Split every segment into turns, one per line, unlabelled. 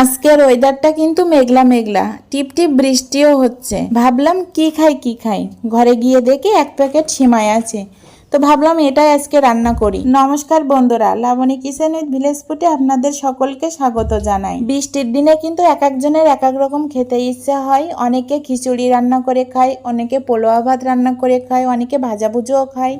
আজকের ওয়েদারটা কিন্তু মেঘলা মেঘলা। টিপ টিপ বৃষ্টিও হচ্ছে। ভাবলাম কি খাই কি খাই? ঘরে গিয়ে দেখি এক প্যাকেট সিমাই আছে। তো ভাবলাম এটাই আজকে রান্না করি। নমস্কার বন্ধুরা, লাবণী কিচেন উইথ ভিলেজ ফুটে আপনাদের সকলকে স্বাগত জানাই। বৃষ্টির দিনে কিন্তু এক একজনের এক এক রকম খেতে ইচ্ছে হয়। অনেকে খিচুড়ি রান্না করে খায়, অনেকে পোলোয়া ভাত রান্না করে খায়, অনেকে ভাজা ভুজোও খায়।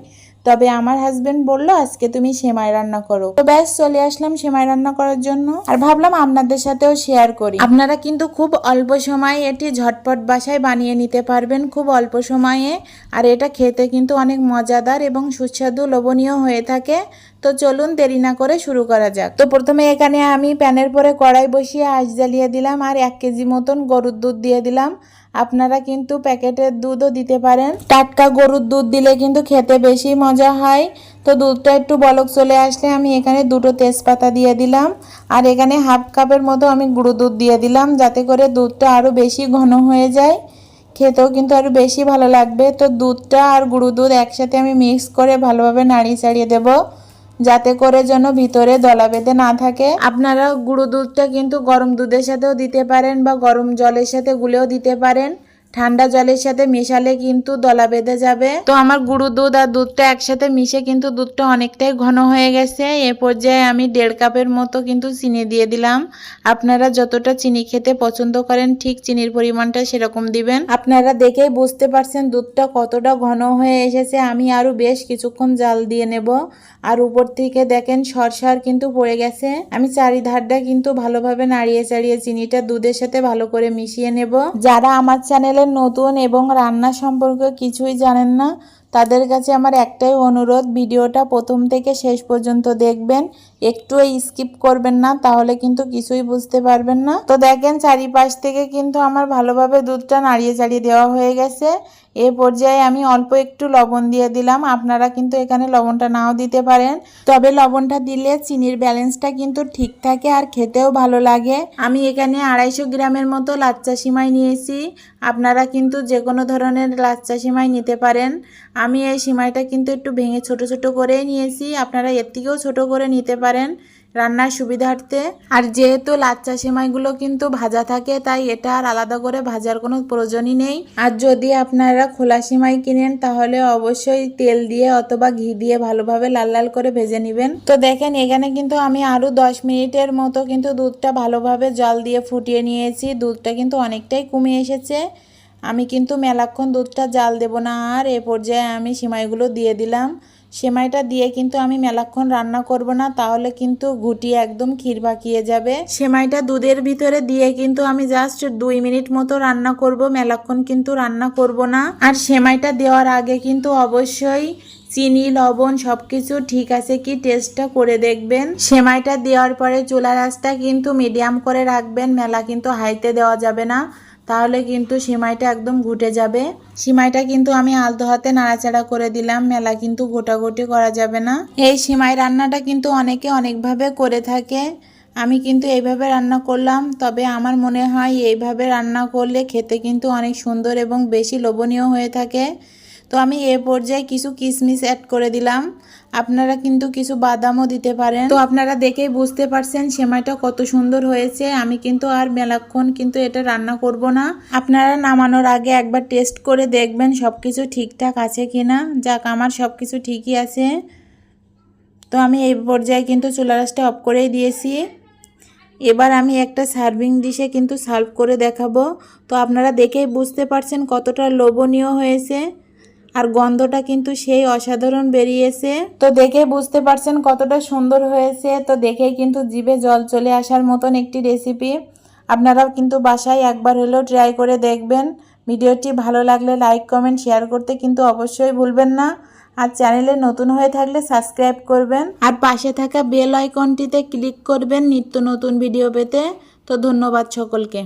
তবে আমার হাজবেন্ড বলল, আজকে তুমি সেমাই রান্না করো। তো ব্যাস, চলে আসলাম সেমাই রান্না করার জন্য। আর ভাবলাম আপনাদের সাথেও শেয়ার করি। আপনারা কিন্তু খুব অল্প সময়ে এটি ঝটপট বাসায় বানিয়ে নিতে পারবেন, খুব অল্প সময়ে। আর এটা খেতে কিন্তু অনেক মজাদার এবং সুস্বাদু, লোভনীয় হয়ে থাকে। তো চলুন দেরি না করে শুরু করা যাক। তো প্রথমে এখানে আমি প্যানের পরে কড়াই বসিয়ে আঁচ জ্বালিয়ে দিলাম আর এক কেজি মতন গরুর দুধ দিয়ে দিলাম। আপনারা কিন্তু প্যাকেটের দুধও দিতে পারেন। টাটকা গরুর দুধ দিলে কিন্তু খেতে বেশি মজা হয়। তো দুধটা একটু বলক চলে আসলে আমি এখানে দুটো তেজপাতা দিয়ে দিলাম। আর এখানে হাফ কাপের মতো আমি গুঁড়ো দুধ দিয়ে দিলাম যাতে করে দুধটা আরও বেশি ঘন হয়ে যায়। খেতেও কিন্তু আরও বেশি ভালো লাগবে। তো দুধটা আর গুঁড়ো দুধ একসাথে আমি মিক্স করে ভালোভাবে নাড়িয়ে চাড়িয়ে দেবো। যাতে করে যেন ভিতরে দলা বেঁধে না থাকে। আপনারা গুঁড়ো দুধটা কিন্তু গরম দুধের সাথেও দিতে পারেন বা গরম জলের সাথে গুলেও দিতে পারেন। ঠান্ডা জলের সাথে মেশালে কিন্তু দলা বেঁধে যাবে। তো আমার গুঁড়ো দুধ আর দুধটা একসাথে মিশে কিন্তু দুধটা অনেকটাই ঘন হয়ে গেছে। এ পর্যায়ে আমি দেড় কাপের মতো কিন্তু চিনি দিয়ে দিলাম। আপনারা যতটা চিনি খেতে পছন্দ করেন, ঠিক চিনির পরিমাণটা সেরকম দিবেন। আপনারা দেখেই বুঝতে পারছেন দুধটা কতটা ঘন হয়ে এসেছে। আমি আরও বেশ কিছুক্ষণ জাল দিয়ে নেব। আর উপর থেকে দেখেন সরসার কিন্তু পড়ে গেছে। আমি চারিধারটা কিন্তু ভালোভাবে নাড়িয়ে চাড়িয়ে চিনিটা দুধের সাথে ভালো করে মিশিয়ে নেব। যারা আমার চ্যানেলের নতুন এবং রান্না সম্পর্কে কিছুই জানেন না। তাদের কাছে আমার একটাই অনুরোধ, ভিডিওটা প্রথম থেকে শেষ পর্যন্ত দেখবেন। একটু স্কিপ করবেন না, তাহলে কিন্তু কিছুই বুঝতে পারবেন না। তো দেখেন, চারিপাশ থেকে কিন্তু আমার ভালোভাবে দুধটা নাড়িয়ে চাড়িয়ে দেওয়া হয়ে গেছে। এ পর্যায়ে আমি অল্প একটু লবণ দিয়ে দিলাম। আপনারা কিন্তু এখানে লবণটা নাও দিতে পারেন। তবে লবণটা দিলে চিনির ব্যালেন্সটা কিন্তু ঠিক থাকে আর খেতেও ভালো লাগে। আমি এখানে আড়াইশো গ্রামের মতো লাচ্চা সিমাই নিয়েছি। আপনারা কিন্তু যে কোনো ধরনের লাচ্চা সিমাই নিতে পারেন। আমি এই সিমাইটা কিন্তু একটু ভেঙে ছোট ছোট করেই নিয়েছি। আপনারা এর থেকেও ছোট করে নিতে পারেন রান্নার সুবিধার্থে। আর যেহেতু লাচ্চা সেমাইগুলো কিন্তু ভাজা থাকে, তাই এটা আর আলাদা করে ভাজার কোনো প্রয়োজনই নেই। আর যদি আপনারা খোলা সেমাই কিনেন, তাহলে অবশ্যই তেল দিয়ে অথবা ঘি দিয়ে ভালোভাবে লাল লাল করে ভেজে নেবেন। তো দেখেন, এখানে কিন্তু আমি আরও দশ মিনিটের মতো কিন্তু দুধটা ভালোভাবে জল দিয়ে ফুটিয়ে নিয়েছি। দুধটা কিন্তু অনেকটাই কমে এসেছে। আমি কিন্তু মেলাক্ষণ দুধটা জাল দেব না, আর এ পর্যায়ে আমি সেমাইগুলো দিয়ে দিলাম। সেমাইটা দিয়ে কিন্তু আমি মেলাক্ষণ রান্না করব না, তাহলে কিন্তু ঘুটি একদম ক্ষীর পাকিয়ে যাবে। সেমাইটা দুধের ভিতরে দিয়ে কিন্তু আমি জাস্ট দুই মিনিট মতো রান্না করব, মেলাক্ষণ কিন্তু রান্না করব না। আর সেমাইটা দেওয়ার আগে কিন্তু অবশ্যই চিনি, লবণ সব কিছু ঠিক আছে কি টেস্টটা করে দেখবেন। সেমাইটা দেওয়ার পরে চুলার আঁচটা কিন্তু মিডিয়াম করে রাখবেন, মেলা কিন্তু হাইতে দেওয়া যাবে না। তাহলে কিন্তু সিমাইটা একদম ঘুটে যাবে। সিমাইটা কিন্তু আমি আলতো হাতে নাড়াচাড়া করে দিলাম, মেলা কিন্তু গোটাগুটি করা যাবে না। এই সিমাই রান্নাটা কিন্তু অনেকে অনেকভাবে করে থাকে। আমি কিন্তু এইভাবে রান্না করলাম, তবে আমার মনে হয় এইভাবে রান্না করলে খেতে কিন্তু অনেক সুন্দর এবং বেশি লোভনীয় হয়ে থাকে। তো আমি এ পর্যায়ে কিছু কিশমিশ অ্যাড করে দিলাম। আপনারা কিন্তু কিছু বাদামও দিতে পারেন। তো আপনারা দেখেই বুঝতে পারছেন সেমাইটা কত সুন্দর হয়েছে। আমি কিন্তু আর মেলাক্ষণ কিন্তু এটা রান্না করব না। আপনারা নামানোর আগে একবার টেস্ট করে দেখবেন সব কিছু ঠিকঠাক আছে কি না যাক, আমার সব কিছু ঠিকই আছে। তো আমি এই পর্যায়ে কিন্তু চুলারাসটা অফ করেই দিয়েছি। এবার আমি একটা সার্ভিং ডিশে কিন্তু সার্ভ করে দেখাবো। তো আপনারা দেখেই বুঝতে পারছেন কতটা লোভনীয় হয়েছে। আর গন্ধটা কিন্তু সেই অসাধারণ বেরিয়েছে। তো দেখে বুঝতে পারছেন কতটা সুন্দর হয়েছে। তো দেখে কিন্তু জিভে জল চলে আসার মতন একটি রেসিপি আপনারাও কিন্তু বাসায় একবার হলেও ট্রাই করে দেখবেন। ভিডিওটি ভালো লাগলে লাইক কমেন্ট শেয়ার করতে কিন্তু অবশ্যই ভুলবেন না। আর চ্যানেলে নতুন হয়ে থাকলে সাবস্ক্রাইব করবেন। আর পাশে থাকা বেল আইকনটিতে ক্লিক করবেন নিত্য নতুন ভিডিও পেতে। তো ধন্যবাদ সকলকে।